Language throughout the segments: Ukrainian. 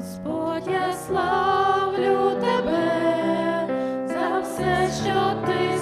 Господь, я славлю тебе за все, що ти.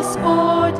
Господь